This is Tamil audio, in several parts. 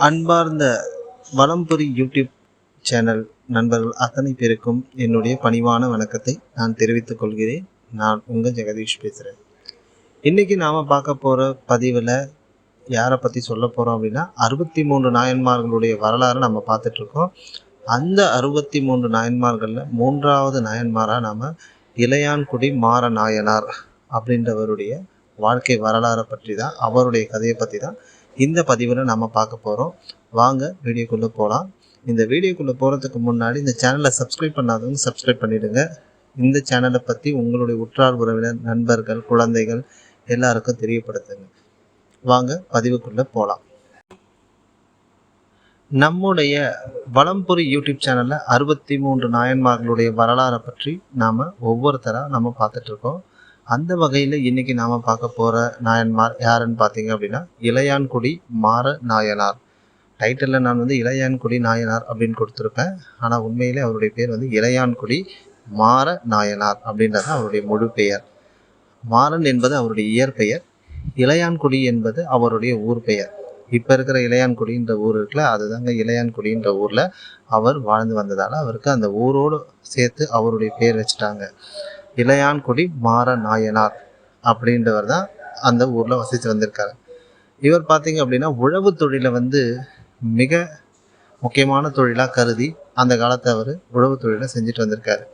அன்பார்ந்த வளம்புரி யூடியூப் சேனல் நண்பர்கள் அத்தனை பேருக்கும் என்னுடைய பணிவான வணக்கத்தை நான் தெரிவித்துக் கொள்கிறேன். நான் உங்கள் ஜெகதீஷ் பேசுகிறேன் இன்றைக்கி நாம் பார்க்க போகிற பதிவில் யாரை பற்றி சொல்ல போகிறோம் அப்படின்னா அறுபத்தி மூன்று நாயன்மார்களுடைய வரலாறை நம்ம பார்த்துட்ருக்கோம் அந்த அறுபத்தி மூன்று நாயன்மார்களில் மூன்றாவது நாயன்மாராக நாம் இளையான்குடி மாற நாயனார் அப்படின்றவருடைய வாழ்க்கை வரலாறை பற்றி தான் அவருடைய கதையை பற்றி தான் இந்த பதிவில் நம்ம பார்க்க போகிறோம் வாங்க வீடியோக்குள்ளே போகலாம் இந்த வீடியோக்குள்ளே போகிறதுக்கு முன்னாடி இந்த சேனலை சப்ஸ்கிரைப் பண்ணாதவங்க சப்ஸ்கிரைப் பண்ணிவிடுங்க இந்த சேனலை பற்றி உங்களுடைய உற்றார் உறவினர் நண்பர்கள் குழந்தைகள் எல்லாருக்கும் தெரியப்படுத்துங்க. வாங்க பதிவுக்குள்ளே போகலாம் நம்முடைய வளம்பொறி யூடியூப் சேனலில் அறுபத்தி மூன்று நாயன்மார்களுடைய வரலாறை பற்றி நாம் ஒவ்வொருத்தராக நம்ம பார்த்துட்ருக்கோம் அந்த வகையில் இன்றைக்கி நாம் பார்க்க போகிற நாயன்மார் யாருன்னு பார்த்தீங்க அப்படின்னா இளையான்குடி மாற நாயனார். டைட்டிலில் நான் வந்து இளையான்குடி நாயனார் அப்படின்னு கொடுத்துருப்பேன். ஆனால் உண்மையிலே அவருடைய பேர் வந்து இளையான்குடி மாற நாயனார் அப்படின்றது அவருடைய முழு பெயர். மாறன் என்பது அவருடைய இயற்பெயர் இளையான்குடி என்பது அவருடைய ஊர் பெயர். இப்போ இருக்கிற இளையான்குடின்ற ஊர் இருக்குல்ல அதுதாங்க இளையான்குடின்ற ஊரில் அவர் வாழ்ந்து வந்ததால் அவருக்கு அந்த ஊரோடு சேர்த்து அவருடைய பேர் வச்சுட்டாங்க. இளையான்குடி மாற நாயனார் அப்படின்றவர் தான் அந்த ஊரில் வசித்து வந்திருக்காரு. இவர் பார்த்தீங்க அப்படின்னா உழவு தொழிலை வந்து மிக முக்கியமான தொழிலாக கருதி அந்த காலத்தை அவர் உழவு தொழிலை செஞ்சுட்டு வந்திருக்காரு.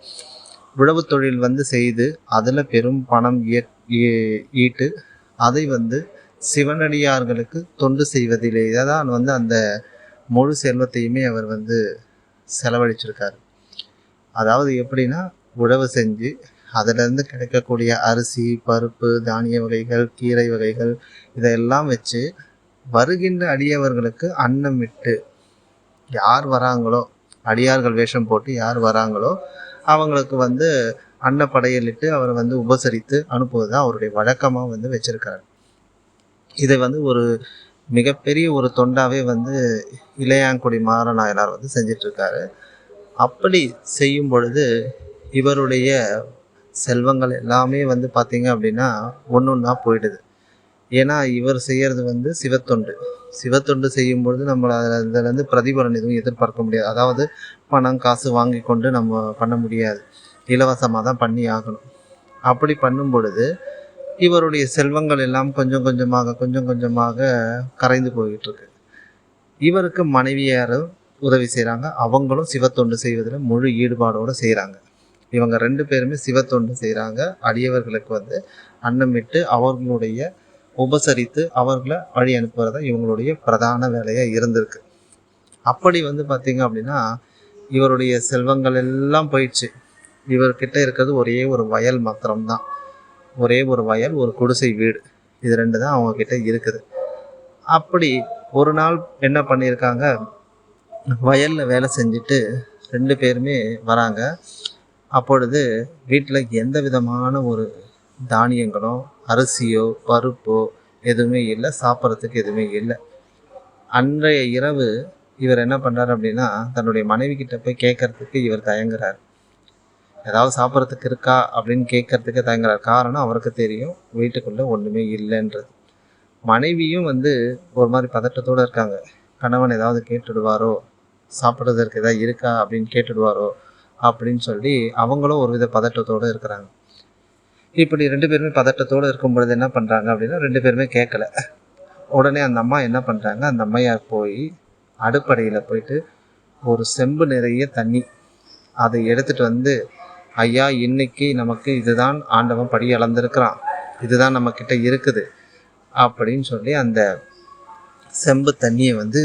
உழவு தொழில் வந்து செய்து அதில் பெரும் பணம் ஈட்டு அதை வந்து சிவனடியார்களுக்கு தொண்டு செய்வதிலே தான் வந்து அந்த முழு செல்வத்தையுமே அவர் வந்து செலவழிச்சிருக்காரு. அதாவது எப்படின்னா உழவு செஞ்சு அதிலிருந்து கிடைக்கக்கூடிய அரிசி பருப்பு தானிய வகைகள் கீரை வகைகள் இதையெல்லாம் வச்சு வருகின்ற அடியவர்களுக்கு அன்னம் விட்டு யார் வராங்களோ அடியார்கள் வேஷம் போட்டு யார் வராங்களோ அவங்களுக்கு வந்து அன்னப்படையலிட்டு அவரை வந்து உபசரித்து அனுப்புவது தான் அவருடைய வழக்கமாக வந்து வச்சிருக்காரு இதை வந்து ஒரு மிகப்பெரிய ஒரு தொண்டாவே வந்து இளையாங்குடி மாறநாயனார் வந்து செஞ்சிட்ருக்காரு. அப்படி செய்யும் பொழுது இவருடைய செல்வங்கள் எல்லாமே வந்து பார்த்தீங்க அப்படின்னா ஒன்று ஒன்றா போயிடுது. ஏன்னா இவர் செய்யறது வந்து சிவத்தொண்டு. சிவத்தொண்டு செய்யும்பொழுது நம்ம அதுலேருந்து பிரதிபலன் எதுவும் எதிர்பார்க்க முடியாது. அதாவது பணம் காசு வாங்கி கொண்டு நம்ம பண்ண முடியாது. இலவசமாக தான் பண்ணி ஆகணும். அப்படி பண்ணும் பொழுது இவருடைய செல்வங்கள் எல்லாம் கொஞ்சம் கொஞ்சமாக கொஞ்சம் கொஞ்சமாக கரைந்து போய்கிட்டு இருக்கு இவருக்கு மனைவியாரும் உதவி செய்கிறாங்க அவங்களும் சிவத்தொண்டு செய்வதில் முழு ஈடுபாடோடு செய்கிறாங்க இவங்க ரெண்டு பேருமே சிவத்தொண்டு செய்கிறாங்க அடியவர்களுக்கு வந்து அன்னமிட்டு அவர்களுடைய உபசரித்து அவர்களை வழி அனுப்புறது தான் இவங்களுடைய பிரதான வேலையாக இருந்திருக்கு. அப்படி வந்து பார்த்திங்க அப்படின்னா இவருடைய செல்வங்கள் எல்லாம் போயிடுச்சு. இவர்கிட்ட இருக்கிறது ஒரே ஒரு வயல் மாத்திரம்தான். ஒரே ஒரு வயல் ஒரு குடிசை வீடு. இது ரெண்டு தான் அவங்க கிட்ட இருக்குது. அப்படி ஒரு நாள் என்ன பண்ணியிருக்காங்க? வயலில் வேலை செஞ்சுட்டு ரெண்டு பேருமே வராங்க. அப்பொழுது வீட்டில் எந்த விதமான ஒரு தானியங்களோ அரிசியோ பருப்போ எதுவுமே இல்லை சாப்பிட்றதுக்கு எதுவுமே இல்லை. அன்றைய இரவு இவர் என்ன பண்ணுறாரு அப்படின்னா தன்னுடைய மனைவி கிட்ட போய் கேட்கறதுக்கு இவர் தயங்குறார். ஏதாவது சாப்பிட்றதுக்கு இருக்கா அப்படின்னு கேட்கறதுக்கு தயங்குறார். காரணம் அவருக்கு தெரியும் வீட்டுக்குள்ளே ஒன்றுமே இல்லைன்றது. மனைவியும் வந்து ஒரு மாதிரி பதட்டத்தோடு இருக்காங்க. கணவன் ஏதாவது கேட்டுடுவாரோ சாப்பிட்றதற்கு ஏதாவது இருக்கா அப்படின்னு கேட்டுடுவாரோ அப்படின்னு சொல்லி அவங்களும் ஒரு வித பதட்டத்தோடு இருக்கிறாங்க. இப்படி ரெண்டு பேருமே பதட்டத்தோடு இருக்கும் பொழுது என்ன பண்ணுறாங்க அப்படின்னா ரெண்டு பேருமே கேட்கல உடனே அந்த அம்மா என்ன பண்ணுறாங்க அந்த அம்மையார் போய் அடுப்படையில் போயிட்டு ஒரு செம்பு நிறைய தண்ணி அதை எடுத்துட்டு வந்து ஐயா இன்னைக்கு நமக்கு இதுதான் ஆண்டவன் படி அளந்திருக்கிறான். இதுதான் நம்மக்கிட்ட இருக்குது. அப்படின்னு சொல்லி அந்த செம்பு தண்ணியை வந்து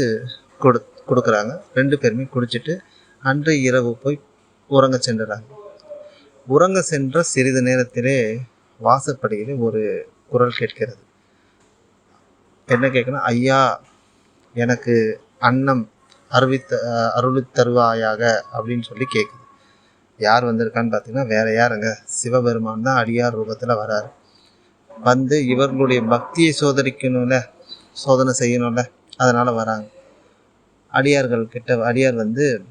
கொடு கொடுக்குறாங்க. ரெண்டு பேருமே குடிச்சிட்டு அன்று இரவு போய் உறங்க சென்றுறாங்க உறங்க சென்ற சிறிது நேரத்திலே வாசப்படியிலே ஒரு குரல் கேட்கிறது. என்ன கேட்கணும் ஐயா எனக்கு அன்னம் அருவித்த அருளித் தருவாயாக அப்படின்னு சொல்லி கேட்குது. யார் வந்திருக்கான்னு பார்த்தீங்கன்னா வேற யாருங்க? சிவபெருமான் தான் அடியார் ரூபத்தில் வராரு. வந்து இவர்களுடைய பக்தியை சோதரிக்கணும்ல சோதனை செய்யணும்ல அதனால் வராங்க. அடியார்கள் கிட்ட அடியார் வந்து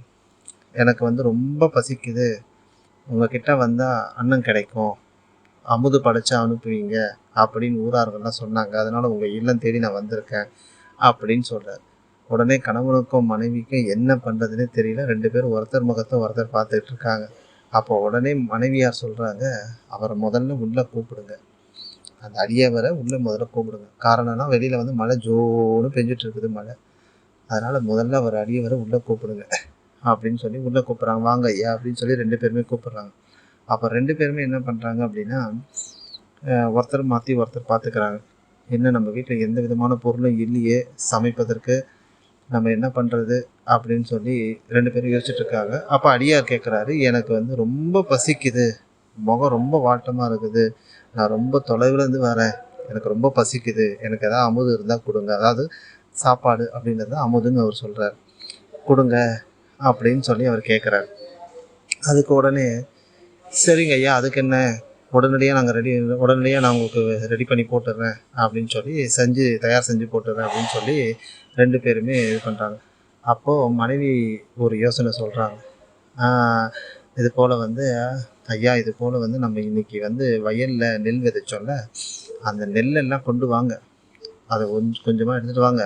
எனக்கு வந்து ரொம்ப பசிக்குது. உங்ககிட்ட வந்தால் அன்னம் கிடைக்கும். அமுது படைச்சா அனுப்புவீங்க அப்படின்னு ஊரார்கள்லாம் சொன்னாங்க. அதனால் உங்கள் இல்லம் தேடி நான் வந்திருக்கேன் அப்படின்னு சொல்கிறார் உடனே கணவனுக்கும் மனைவிக்கும் என்ன பண்ணுறதுனே தெரியல. ரெண்டு பேரும் ஒருத்தர் முகத்தை ஒருத்தர் பார்த்துக்கிட்டு இருக்காங்க. அப்போ உடனே மனைவியார் சொல்கிறாங்க அவரை முதல்ல உள்ளே கூப்பிடுங்க. அந்த அடியவரை உள்ளே முதல்ல கூப்பிடுங்க. காரணம்னா வெளியில் வந்து மழை ஜோன்னு பெஞ்சிட்டு இருக்குது மழை. அதனால் முதல்ல அவர் அடியவரை உள்ளே கூப்பிடுங்க. அப்படின்னு சொல்லி உள்ளே கூப்பிட்றாங்க. வாங்க ஐயா அப்படின்னு சொல்லி ரெண்டு பேருமே கூப்பிட்றாங்க. அப்போ ரெண்டு பேருமே என்ன பண்ணுறாங்க அப்படின்னா ஒருத்தர் மாற்றி ஒருத்தர் பார்த்துக்கிறாங்க என்ன நம்ம வீட்டில் எந்த விதமான பொருளும் இல்லையே சமைப்பதற்கு நம்ம என்ன பண்ணுறது அப்படின்னு சொல்லி ரெண்டு பேரும் யோசிச்சுட்ருக்காங்க அப்போ அடியார் கேட்குறாரு எனக்கு வந்து ரொம்ப பசிக்குது முகம் ரொம்ப வாட்டமாக இருக்குது நான் ரொம்ப தொலைவுலேருந்து வரேன் எனக்கு ரொம்ப பசிக்குது எனக்கு எதாவது அமுது இருந்தால் கொடுங்க அதாவது சாப்பாடு அப்படின்றது அமுதுன்னு அவர் சொல்கிறார் கொடுங்க அப்படின்னு சொல்லி அவர் கேட்குறாரு அதுக்கு உடனே சரிங்க ஐயா அதுக்கு என்ன? உடனடியாக நாங்கள் ரெடி உடனடியாக நான் உங்களுக்கு ரெடி பண்ணி போட்டுடுறேன் அப்படின்னு சொல்லி செஞ்சு தயார் செஞ்சு போட்டுடுறேன் அப்படின்னு சொல்லி ரெண்டு பேருமே இது பண்ணுறாங்க அப்போது மனைவி ஒரு யோசனை சொல்கிறாங்க இது போல் வந்து ஐயா இது போல் வந்து நம்ம இன்னைக்கு வந்து வயலில் நெல் விதைச்சோம்ல அந்த நெல்லெல்லாம் கொண்டு வாங்க. அதை கொஞ்சம் கொஞ்சமாக எடுத்துகிட்டு வாங்க.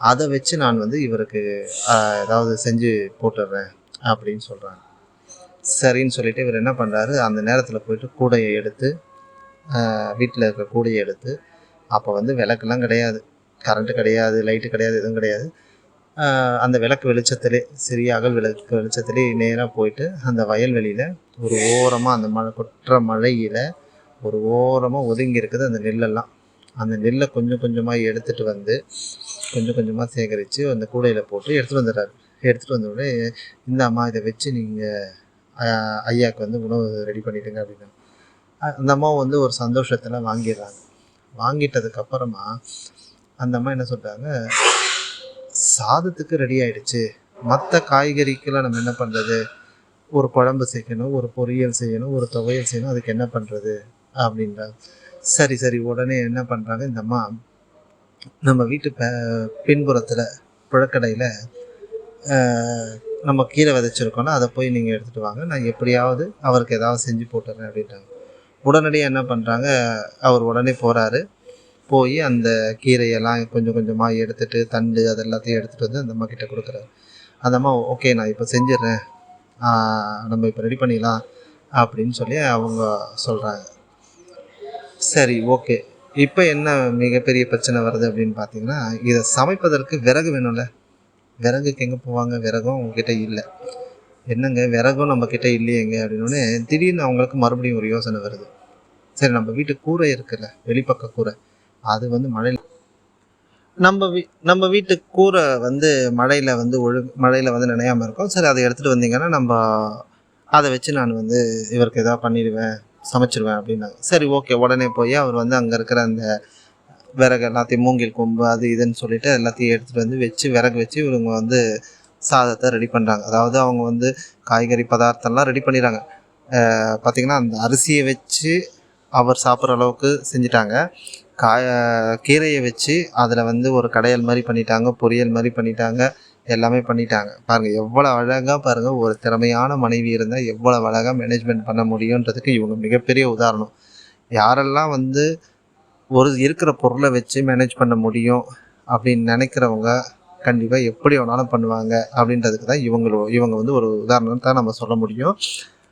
அதை வச்சு நான் வந்து இவருக்கு ஏதாவது செஞ்சு போட்டுடுறேன் அப்படின்னு சொல்கிறாங்க சரின்னு சொல்லிட்டு இவர் என்ன பண்ணுறாரு அந்த நேரத்தில் போயிட்டு கூடையை எடுத்து வீட்டில் இருக்க கூடையை எடுத்து அப்போ வந்து விளக்கெல்லாம் கிடையாது. கரண்ட்டு கிடையாது லைட்டு கிடையாது எதுவும் கிடையாது. அந்த விளக்கு வெளிச்சத்திலே சிறிய அகல் விளக்கு வெளிச்சத்திலே நேராக போயிட்டு அந்த வயல்வெளியில் ஒரு ஓரமாக அந்த மழை கொட்டுற மழையில் ஒரு ஓரமாக ஒதுங்கி இருக்குது அந்த நெல்லெல்லாம். அந்த நெல்லை கொஞ்சம் கொஞ்சமாக எடுத்துகிட்டு வந்து கொஞ்சம் கொஞ்சமாக சேகரித்து அந்த கூடையில் போட்டு எடுத்துகிட்டு வந்துடுறாரு. எடுத்துகிட்டு வந்த உடனே இந்தாம்மா இதை வச்சு நீங்கள் ஐயாவுக்கு வந்து உணவு ரெடி பண்ணிடுங்க அப்படின்னா அந்த அம்மா வந்து ஒரு சந்தோஷத்தில் வாங்கிடுறாங்க. வாங்கிட்டதுக்கப்புறமா அந்த அம்மா என்ன சொல்கிறாங்க சாதத்துக்கு ரெடி ஆயிடுச்சு. மற்ற காய்கறிக்கெல்லாம் நம்ம என்ன பண்ணுறது ஒரு குழம்பு செய்யணும் ஒரு பொரியல் செய்யணும் ஒரு துவையல் செய்யணும் அதுக்கு என்ன பண்ணுறது அப்படின்றாங்க. சரி சரி உடனே என்ன பண்ணுறாங்க இந்த அம்மா நம்ம வீட்டு ப பின்புறத்தில் புழக்கடையில் நம்ம கீரை விதைச்சிருக்கோன்னா அதை போய் நீங்கள் எடுத்துகிட்டு வாங்க. நான் எப்படியாவது அவருக்கு ஏதாவது செஞ்சு போட்டுறேன் அப்படின்ட்டாங்க உடனடியாக என்ன பண்ணுறாங்க அவர் உடனே போகிறாரு போய் அந்த கீரையெல்லாம் கொஞ்சம் கொஞ்சமாக எடுத்துகிட்டு தண்டு அது எல்லாத்தையும் எடுத்துகிட்டு வந்து அந்த அம்மா கிட்டே கொடுக்குறாரு. அந்த அம்மா ஓகே நான் இப்போ செஞ்சிடுறேன். நம்ம இப்போ ரெடி பண்ணிடலாம். அப்படின்னு சொல்லி அவங்க சொல்கிறாங்க சரி ஓகே. இப்போ என்ன மிகப்பெரிய பிரச்சனை வருது அப்படின்னு பார்த்தீங்கன்னா இதை சமைப்பதற்கு விறகு வேணும்ல. விறகுக்கு எங்கே போவாங்க? விறகும் அவங்கக்கிட்ட இல்லை. என்னங்க? விறகும் நம்மக்கிட்ட இல்லையேங்க அப்படின்னோடனே திடீர்னு அவங்களுக்கு மறுபடியும் ஒரு யோசனை வருது. சரி நம்ம வீட்டு கூரை இருக்குல்ல வெளிப்பக்க கூரை. அது வந்து மழையில் நம்ம வீ நம்ம வீட்டு கூரை வந்து மழையில் வந்து ஒழு மழையில் வந்து நினையாமல் இருக்கும். சரி அதை எடுத்துகிட்டு வந்தீங்கன்னா நம்ம அதை வச்சு நான் வந்து இவருக்கு எதாவது பண்ணிடுவேன். சமைச்சிருவேன் அப்படின்னாங்க. சரி ஓகே. உடனே போய் அவர் வந்து அங்கே இருக்கிற அந்த விறகு எல்லாத்தையும் மூங்கில் கொம்பு அது இதுன்னு சொல்லிட்டு எல்லாத்தையும் எடுத்துகிட்டு வந்து வச்சு விறகு வச்சு இவங்க வந்து சாதத்தை ரெடி பண்ணுறாங்க அதாவது அவங்க வந்து காய்கறி பதார்த்தம்லாம் ரெடி பண்ணிடுறாங்க. பார்த்திங்கன்னா அந்த அரிசியை வச்சு அவர் சாப்பிட்ற அளவுக்கு செஞ்சுட்டாங்க. காய கீரையை வச்சு அதில் வந்து ஒரு கடையல் மாதிரி பண்ணிட்டாங்க பொரியல் மாதிரி பண்ணிட்டாங்க. எல்லாமே பண்ணிட்டாங்க. பாருங்கள் எவ்வளோ அழகாக பாருங்கள் ஒரு திறமையான மனைவி இருந்தால் எவ்வளோ அழகாக மேனேஜ்மெண்ட் பண்ண முடியுன்றதுக்கு இவங்க மிகப்பெரிய உதாரணம். யாரெல்லாம் வந்து ஒரு இருக்கிற பொருளை வச்சு மேனேஜ் பண்ண முடியும் அப்படின்னு நினைக்கிறவங்க கண்டிப்பாக எப்படி வேணாலும் பண்ணுவாங்க அப்படின்றதுக்கு தான் இவங்களோ இவங்க வந்து ஒரு உதாரணத்தை தான் நம்ம சொல்ல முடியும்.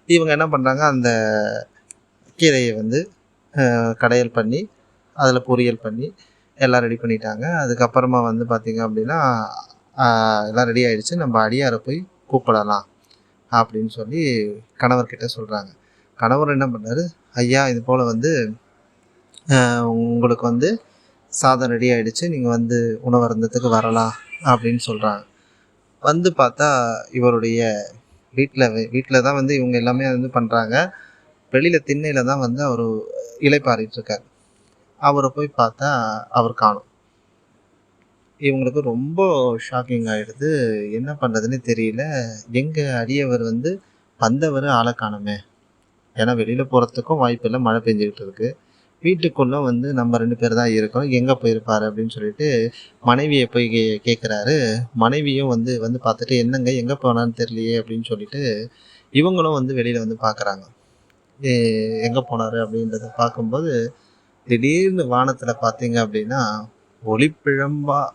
இவங்க என்ன பண்ணுறாங்க அந்த கீரையை வந்து கடையல் பண்ணி அதில் பொரியல் பண்ணி எல்லாம் ரெடி பண்ணிட்டாங்க. அதுக்கப்புறமா வந்து பார்த்திங்க அப்படின்னா எல்லாம் ரெடி ஆயிடுச்சு. நம்ம அடியாரை போய் கூப்பிடலாம் அப்படின்னு சொல்லி கணவர்கிட்ட சொல்கிறாங்க கணவர் என்ன பண்ணார்? ஐயா இது போல் வந்து உங்களுக்கு வந்து சாதம் ரெடி ஆகிடுச்சு நீங்கள் வந்து உணவருந்தத்துக்கு வரலாம் அப்படின்னு சொல்கிறாங்க வந்து பார்த்தா இவருடைய வீட்டில் வீட்டில் தான் வந்து இவங்க எல்லாமே வந்து பண்ணுறாங்க வெளியில் திண்ணையில் தான் வந்து அவர் இலைப்பாரிட்டுருக்கார் அவரை போய் பார்த்தா அவர் காணும். இவங்களுக்கு ரொம்ப ஷாக்கிங் ஆகிடுது என்ன பண்ணுறதுன்னு தெரியல. எங்கள் அடியவர் வந்து வந்தவர் ஆளை காணுமே. ஏன்னா வெளியில் போகிறதுக்கும் வாய்ப்பு இல்லை. மழை பெஞ்சிக்கிட்டு இருக்கு. வீட்டுக்குள்ளே வந்து நம்ம ரெண்டு பேர் தான் இருக்கோம். எங்கே போயிருப்பாரு அப்படின்னு சொல்லிட்டு மனைவியை போய் கே கேட்குறாரு மனைவியும் வந்து வந்து பார்த்துட்டு என்னங்க எங்கே போனான்னு தெரியலையே அப்படின்னு சொல்லிட்டு இவங்களும் வந்து வெளியில் வந்து பார்க்குறாங்க. எங்கே போனார்? அப்படின்றத பார்க்கும்போது திடீர்னு வானத்தில் பார்த்தீங்க அப்படின்னா ஒளிப்பிழம்பாக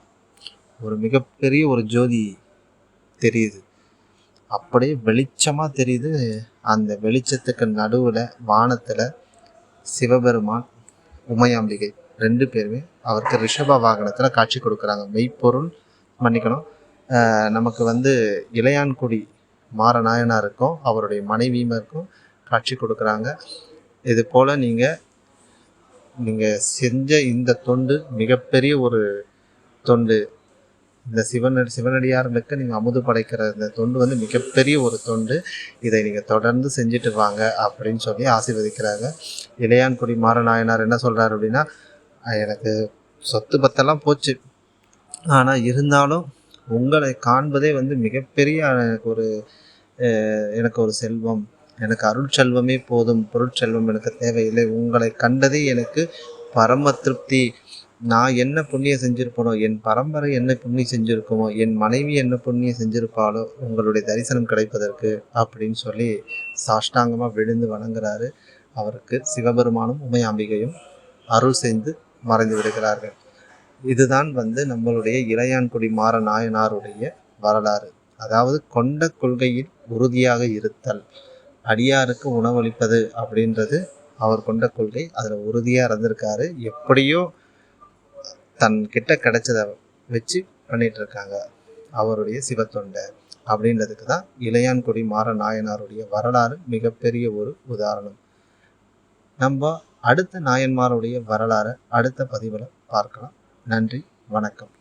ஒரு மிகப்பெரிய ஒரு ஜோதி தெரியுது. அப்படியே வெளிச்சமாக தெரியுது. அந்த வெளிச்சத்துக்கு நடுவில் வானத்தில் சிவபெருமான் உமையாம்பிகை ரெண்டு பேருமே அவருக்கு ரிஷப வாகனத்தில் காட்சி கொடுக்குறாங்க. மெய்ப்பொருள் மன்னிக்கணும். நமக்கு வந்து இளையான்குடி மாறநாயனாருக்கும் அவருடைய மனைவியுமருக்கும் காட்சி கொடுக்குறாங்க. இது போல் நீங்கள் நீங்கள் செஞ்ச இந்த தொண்டு மிகப்பெரிய ஒரு தொண்டு. இந்த சிவன் சிவனடியார்களுக்கு நீங்கள் அமுது படைக்கிற இந்த தொண்டு வந்து மிகப்பெரிய ஒரு தொண்டு. இதை நீங்கள் தொடர்ந்து செஞ்சுட்டு வாங்க அப்படின்னு சொல்லி ஆசீர்வதிக்கிறாங்க. இளையான்குடி மாறநாயனார் என்ன சொல்கிறார் அப்படின்னா எனக்கு சொத்து பத்தெல்லாம் போச்சு. ஆனால் இருந்தாலும் உங்களை காண்பதே வந்து மிகப்பெரிய எனக்கு ஒரு எனக்கு ஒரு செல்வம். எனக்கு அருட்செல்வமே போதும். பொருட்செல்வம் எனக்கு தேவையில்லை. உங்களை கண்டதே எனக்கு பரம திருப்தி. நான் என்ன புண்ணியம் செஞ்சுருப்பனோ என் பரம்பரை என்ன புண்ணியம் செஞ்சுருக்குமோ என் மனைவி என்ன புண்ணியம் செஞ்சிருப்பாளோ உங்களுடைய தரிசனம் கிடைப்பதற்கு அப்படின்னு சொல்லி சாஷ்டாங்கமாக விழுந்து வணங்குறாரு. அவருக்கு சிவபெருமானும் உமையாம்பிகையும் அருள் செய்து மறைந்து விடுகிறார்கள். இதுதான் வந்து நம்மளுடைய இளையான்குடி மாற நாயனாருடைய வரலாறு. அதாவது கொண்ட கொள்கையில் உறுதியாக இருத்தல் அடியாருக்கு உணவளிப்பது அப்படின்றது அவர் கொண்ட கொள்கை. அதில் உறுதியாக இருந்திருக்காரு. எப்படியோ தன் கிட்ட கிடைச்சதை வச்சு பண்ணிட்டு இருக்காங்க அவருடைய சிவத்தொண்டை அப்படின்றதுக்கு தான் இளையான்குடி மாற நாயனாருடைய வரலாறு மிகப்பெரிய ஒரு உதாரணம். நம்ம அடுத்த நாயன்மாருடைய வரலாறை அடுத்த பதிவில் பார்க்கலாம். நன்றி வணக்கம்.